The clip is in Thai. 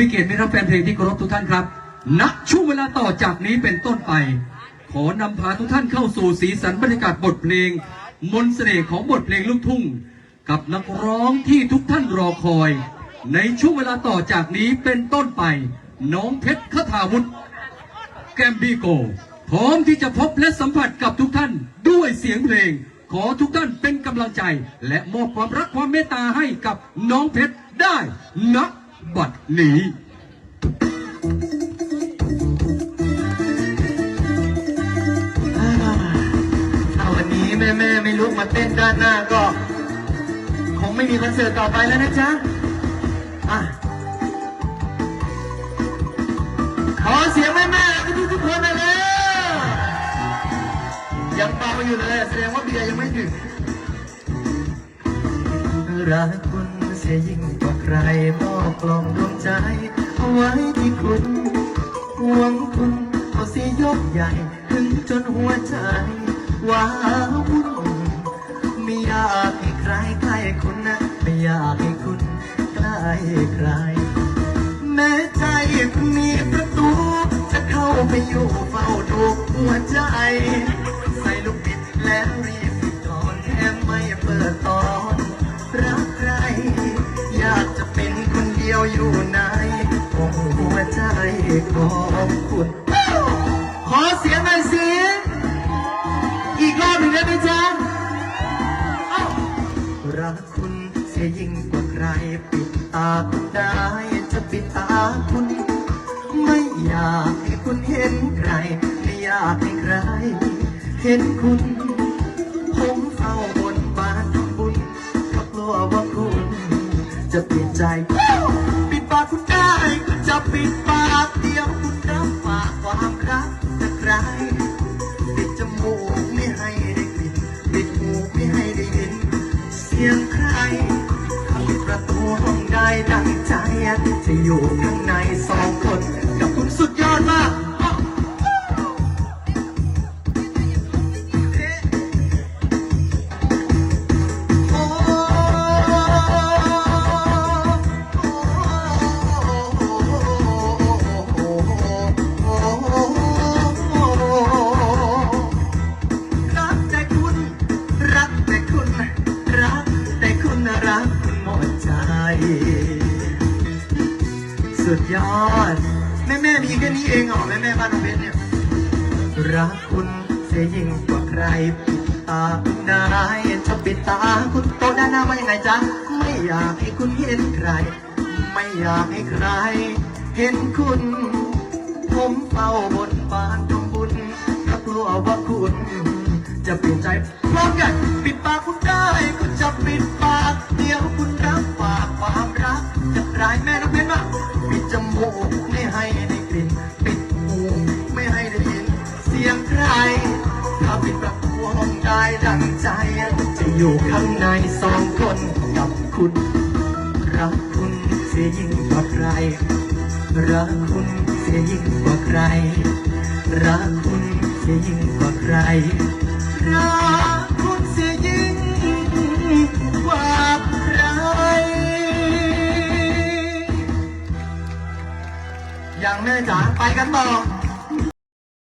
มีเกียรติมีรับแฟนเพลงที่เคารพทุกท่านครับ ณ ช่วงเวลาต่อจากนี้เป็นต้นไป ขอนำพาทุกท่านเข้าสู่สีสันบรรยากาศบทเพลง มนต์เสน่ห์ของบทเพลงลูกทุ่ง กับนักร้องที่ทุกท่านรอคอย ในช่วงเวลาต่อจากนี้เป็นต้นไป น้องเพชรคทาวุฒิแกมบีโก พร้อมที่จะพบและสัมผัสกับทุกท่านด้วยเสียงเพลง ขอทุกท่านเป็นกำลังใจ และมอบความรักความเมตตาให้กับน้องเพชรได้ณ บัดนี้ถ้าวันนี้แม่แม่ๆไม่ลุกมาเต้นด้านหน้าก็ คงไม่มีคอนเสิร์ตต่อไปแล้วนะจ๊ะ อะ ขอเสียงแม่แม่ๆทุกทุกๆคนหน่อยเลยยังเบาอยู่เลยแสดงว่าเบียร์ยังไม่ถึงรักคุณเสียยิ่งกว่า ใครมอบกล่องดวงใจ เอาไว้ที่คุณห่วงคุณเอาเสียยกใหญ่ถึงจนหัวใจว้าวุ่นไม่อยากให้ใครใกล้คุณนะไม่อยากให้คุณใกล้ใคร แม้ใจคุณมีประตู จะเข้าไปอยู่เฝ้าดูหัวใจ ใจของคุณ ขอเสียงหน่อยสิ อีกรอบหนึ่งได้ไหมจ๊ะรักคุณเสียยิ่งกว่าใคร ปิดตาคุณได้จะปิดตาคุณ ไม่อยากให้คุณเห็นใคร ไม่อยากให้ใคร เห็นคุณ ผมเฝ้าบนบานทำบุญเพราะกลัวว่าคุณ จะเปลี่ยนใจ ปิดปากเดียวคุณรับฝากความรักจากใครปิดจมูกไม่ให้ได้กลิ่นปิดหูไม่ให้ได้ยิน เสียงใครทำปิดประตูห้องได้ดังใจจะอยู่ข้างในสองคน สุดยอด แม่แม่มีแค่นี้เองเหรอแม่แม่บ้านน้องเบนเนี่ย รักคุณเสียยิ่งกว่าใครปิดตาคุณได้จะปิดตาคุณโตด้านหน้าว่ายังไงจ๊ะ ไม่อยากให้คุณเห็นใคร ไม่อยากให้ใคร เห็นคุณ ผมเฝ้าบนบานทำบุญเพราะกลัวว่าคุณ จะเปลี่ยนใจพร้อมกันปิดปากคุณได้คุณจะปิดปาก เดี๋ยวคุณรับฝากความรักจากรายแม่น้อ ห้องได้ดังใจ จะอยู่ข้างในสองคนกับคุณ รักคุณเสียยิ่งกว่าใคร รักคุณเสียยิ่งกว่าใคร รักคุณเสียยิ่งกว่าใคร รักคุณเสียยิ่งกว่าใคร อย่างแม่จ๋าไปกันต่อ